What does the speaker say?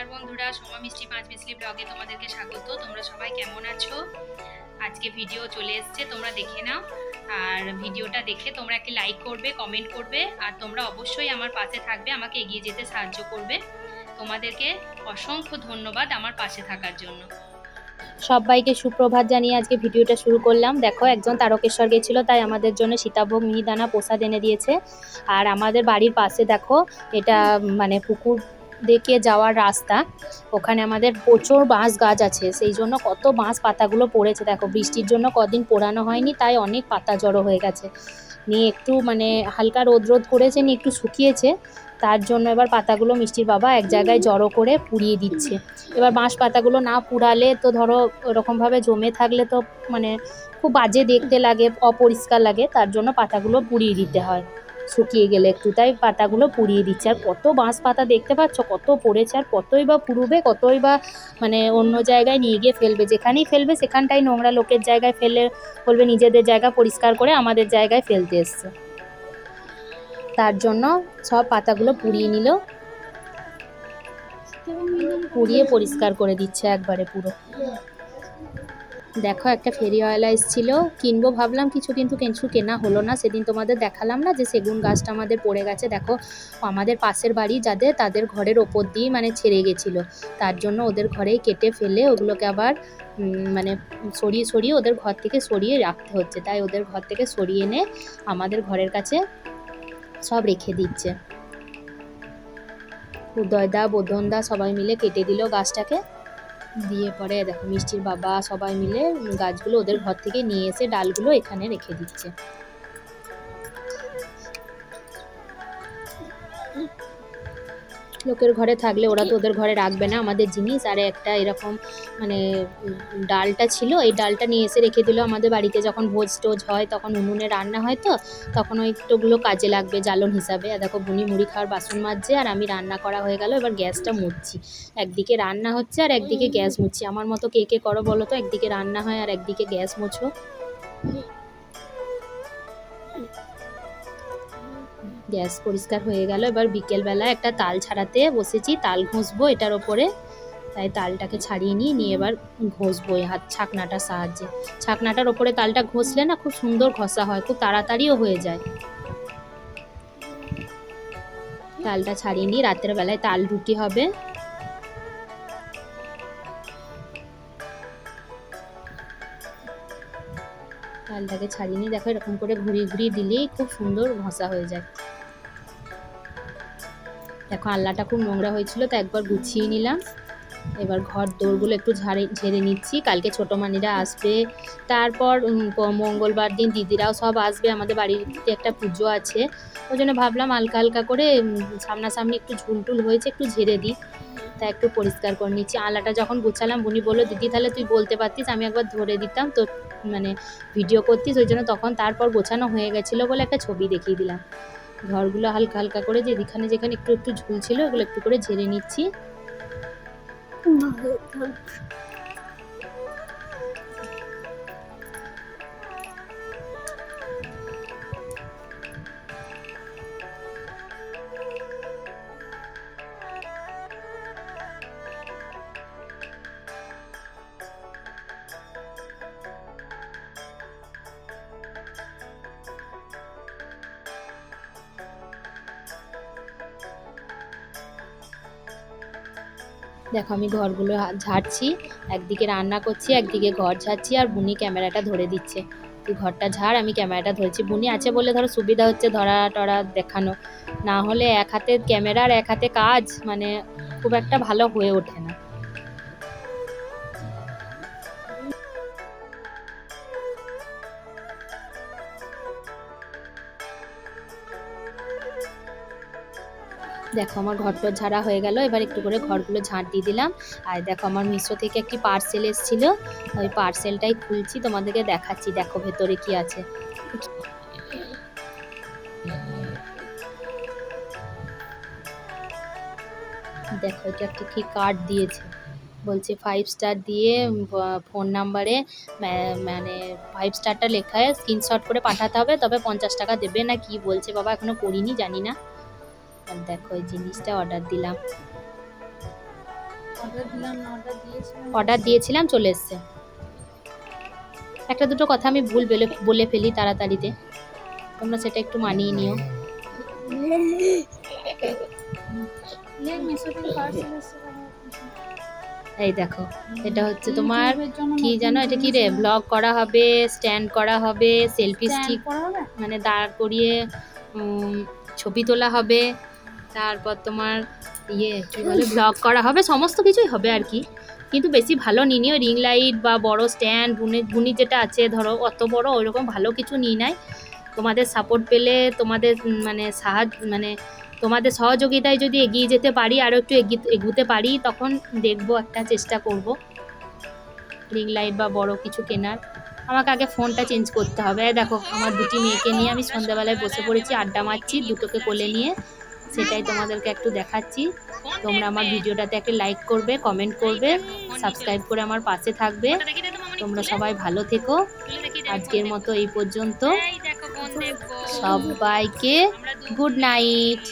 তনুশ্রী ব্লগে তোমাদেরকে স্বাগত। তোমরা সবাই কেমন আছো? আজকে ভিডিও চলে এসছে, তোমরা দেখে নাও। আর ভিডিওটা দেখে তোমরা একটি লাইক করবে কমেন্ট করবে, আর তোমরা অবশ্যই আমার পাশে থাকবে, আমাকে এগিয়ে যেতে সাহায্য করবে। তোমাদেরকে অসংখ্য ধন্যবাদ আমার পাশে থাকার জন্য। সবাইকে সুপ্রভাত জানিয়ে আজকে ভিডিওটা শুরু করলাম। দেখো, একজন তারকেশ্বর গেছিল, তাই আমাদের জন্য সীতাভোগ মিহিদানা প্রসাদ এনে দিয়েছে। আর আমাদের বাড়ির পাশে, দেখো, এটা মানে পুকুর দেখে যাওয়ার রাস্তা। ওখানে আমাদের প্রচুর বাঁশ গাছ আছে, সেই জন্য কত বাঁশ পাতাগুলো পড়েছে। দেখো, বৃষ্টির জন্য কদিন পোড়ানো হয়নি, তাই অনেক পাতা জড়ো হয়ে গেছে। নিয়ে একটু মানে হালকা রোদ রোদ করেছে, নিয়ে একটু শুকিয়েছে। তার জন্য এবার পাতাগুলো মিষ্টির বাবা এক জায়গায় জড়ো করে পুড়িয়ে দিচ্ছে। এবার বাঁশ পাতাগুলো না পুড়ালে তো ধরো, ওরকমভাবে জমে থাকলে তো মানে খুব বাজে দেখতে লাগে, অপরিষ্কার লাগে। তার জন্য পাতাগুলো পুড়িয়ে দিতে হয়। শুকিয়ে গেলে একটু। তাই পাতাগুলো পুড়িয়ে দিচ্ছে। আর কত বাঁশ পাতা দেখতে পাচ্ছ? কত পড়েছে আর কতই বা পুড়বে, কতই বা মানে অন্য জায়গায় নিয়ে গিয়ে ফেলবে। যেখানেই ফেলবে, সেখানটাই নোংরা লোকের জায়গায় ফেলে বলবে, নিজেদের জায়গা পরিষ্কার করে আমাদের জায়গায় ফেলতে এসছে। তার জন্য সব পাতাগুলো পুড়িয়ে নিল। পুড়িয়ে পরিষ্কার করে দিচ্ছে একবারে পুরো। দেখো, একটা ফেরিওয়ালা এসেছিল কিনবো ভাবলাম কিছু কিন্তু কিছু কেনা হলো না, সেদিন তোমাদের দেখালাম না যে সেগুন গাছটা আমাদের পড়ে গেছে, দেখো, আমাদের পাশের বাড়ি যাদের, তাদের ঘরের ওপর দিয়ে মানে ছেড়ে গেছিল, তার জন্য ওদের ঘরেই কেটে ফেলে ওগুলোকে আবার মানে সরিয়ে সরিয়ে ওদের ঘর থেকে সরিয়ে রাখতে হচ্ছে, তাই ওদের ঘর থেকে সরিয়ে এনে আমাদের ঘরের কাছে সব রেখে দিচ্ছে। উদয়দা বোধনদা সবাই মিলে কেটে দিল গাছটাকে। দিয়ে পরে দেখো মিষ্টির বাবা সবাই মিলে গাছগুলো ওদের ঘর থেকে নিয়ে এসে ডালগুলো এখানে রেখে দিচ্ছে। লোকের ঘরে থাকলে ওরা তো ওদের ঘরে রাখবে না। আমাদের জিনিস আর একটা এরকম মানে ডালটা ছিল এই ডালটা নিয়ে এসে রেখে দিল আমাদের বাড়িতে। যখন ভোজ টোজ হয় তখন উনুনে রান্না হয় তো তখন ওইগুলো কাজে লাগবে জ্বালন হিসাবে। আর দেখো বুনি মুড়ি খাওয়ার বাসন মাজছে আর আমি রান্না করা হয়ে গেল এবার গ্যাসটা মুছছি। একদিকে রান্না হচ্ছে আর একদিকে গ্যাস মুছছি। আমার মতো কে কে করো বলো তো? একদিকে রান্না হয় আর একদিকে গ্যাস মোছো। গ্যাস পরিষ্কার হয়ে গেল। এবার বিকেলবেলা একটা তাল ছাড়াতে বসেছি, তাল ঘষবো এটার ওপরে। তাই তালটাকে ছাড়িয়ে নিয়ে নিয়ে এবার ঘষবো এই হাত ছাকনাটার সাহায্যে। ছাকনাটার ওপরে তালটা ঘষলে না খুব সুন্দর ঘষা হয়, খুব তাড়াতাড়িও হয়ে যায়। তালটা ছাড়িয়ে নিয়ে রাতের বেলায় তাল রুটি হবে। তালটাকে ছাড়িয়ে নিয়ে দেখো, এরকম করে ঘুরিয়ে ঘুরিয়ে দিলেই খুব সুন্দর ঘষা হয়ে যায়। দেখো আল্লাটা খুব নোংরা হয়েছিল তো একবার গুছিয়ে নিলাম। এবার ঘর দৌড়গুলো একটু ঝাড়ে, ঝেড়ে নিচ্ছি। কালকে ছোটো মানিরা আসবে। তারপর মঙ্গলবার দিন দিদিরাও সব আসবে। আমাদের বাড়িতে একটা পুজো আছে। ওই জন্য ভাবলাম হালকা হালকা করে সামনাসামনি একটু ঝুলটুল হয়েছে, একটু ঝেড়ে দিই। তা একটু পরিষ্কার করে নিচ্ছি। আলাটা যখন গুছালাম বুনি বলল, দিদি, তাহলে তুই বলতে পারতিস, আমি একবার ধরে দিতাম তো মানে ভিডিও করতিস। ওই জন্য তখন তারপর গোছানো হয়ে গেছিল বলে একটা ছবি দেখিয়ে দিলাম। ঘরগুলো হালকা হালকা করে যেখানে যেখানে একটু একটু ঝুলছিল, ওগুলো একটু করে ঝেড়ে নিচ্ছি। দেখো আমি ঘরগুলো ঝাড়ছি, একদিকে রান্না করছি, একদিকে ঘর ঝাড়ছি, আর বুনি ক্যামেরাটা ধরে দিচ্ছে। তুই ঘরটা ঝাড়, আমি ক্যামেরাটা ধরেছি। বুনি আছে বলে ধরো সুবিধা হচ্ছে ধরা টরা দেখানো। না হলে এক হাতে ক্যামেরা আর এক হাতে কাজ মানে খুব একটা ভালো হয়ে ওঠে না। দেখো আমার ঘরটা ঝাড়া হয়ে গেল, এবার একটু করে ঘরগুলো ঝাঁট দিয়ে দিলাম। আর দেখো আমার মিশো থেকে একটি পার্সেল এসেছিল, ওই পার্সেলটাই খুলছি, তোমাদেরকে দেখাচ্ছি, দেখো ভেতরে কি আছে। দেখো, এটা একটা কি কার্ড দিয়েছে। বলছে ফাইভ স্টার দিয়ে ফোন নাম্বারে মানে ফাইভ স্টারটা লেখায় স্ক্রিনশট করে পাঠাতে হবে, তবে পঞ্চাশ টাকা দেবে না, কি বলছে বাবা, এখনও করিনি, জানি না। আর দেখো এই জিনিসটা অর্ডার দিলাম। অর্ডার দিলাম না অর্ডার দিয়েছিলাম। অর্ডার দিয়েছিলাম চলে এসছে। একটা দুটো কথা আমি ভুল বলে ফেলি তাড়াতাড়িতে। তোমরা সেটা একটু মানিয়ে নিও। এই দেখো এটা হচ্ছে তোমার কি জানো? এটা কি রে? ব্লগ করা হবে স্ট্যান্ড করা হবে সেলফি স্টিক মানে দাঁড় করিয়ে ছবি তোলা হবে। তারপর তোমার ইয়ে কি বলে ব্লগ করা হবে, সমস্ত কিছুই হবে আর কি। কিন্তু বেশি ভালো নিই নিও রিং লাইট বা বড় স্ট্যান্ড বুনি বুনি যেটা আছে, ধরো, অত বড় ওইরকম ভালো কিছু নিই নাই। তোমাদের সাপোর্ট পেলে তোমাদের মানে সাহায্য মানে তোমাদের সহযোগিতায় যদি এগিয়ে যেতে পারি আরও একটু এগুতে পারি, তখন দেখব, একটা চেষ্টা করব। রিং লাইট বা বড় কিছু কেনার। আমাকে আগে ফোনটা চেঞ্জ করতে হবে। দেখো, আমার দুটি মেয়েকে নিয়ে আমি সন্ধ্যাবেলায় বসে পড়েছি, আড্ডা মারছি, দুটোকে কোলে নিয়ে। সেটাই তোমাদেরকে একটু দেখাচ্ছি। তোমরা আমার ভিডিওটাতে একটা লাইক করবে কমেন্ট করবে সাবস্ক্রাইব করে আমার পাশে থাকবে। তোমরা সবাই ভালো থেকো। আজকের মতো এই পর্যন্ত। সবাইকে গুড নাইট